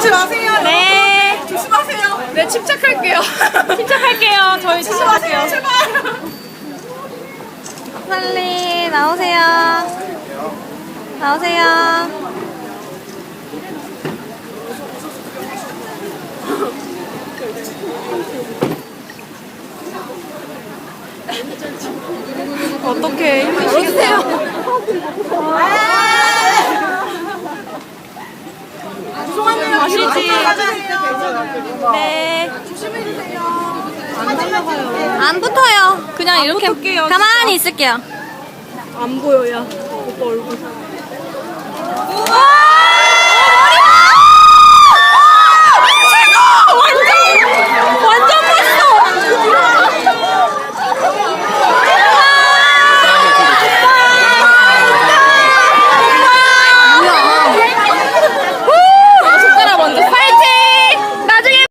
걷지 마세요. 네. 조심하세요. 네, 침착할게요. 침착할게요. 저희 조심하세요. 침착할게요. 제발. 빨리 나오세요. 나오세요. 어떻게 힘드시겠어요? 죄송합니다. 아시지? 네. 조심해주세요. 안 붙어요. 그냥 이렇게 붙을게요, 가만히 있을게요. 안 보여요. 오빠 얼굴. 와!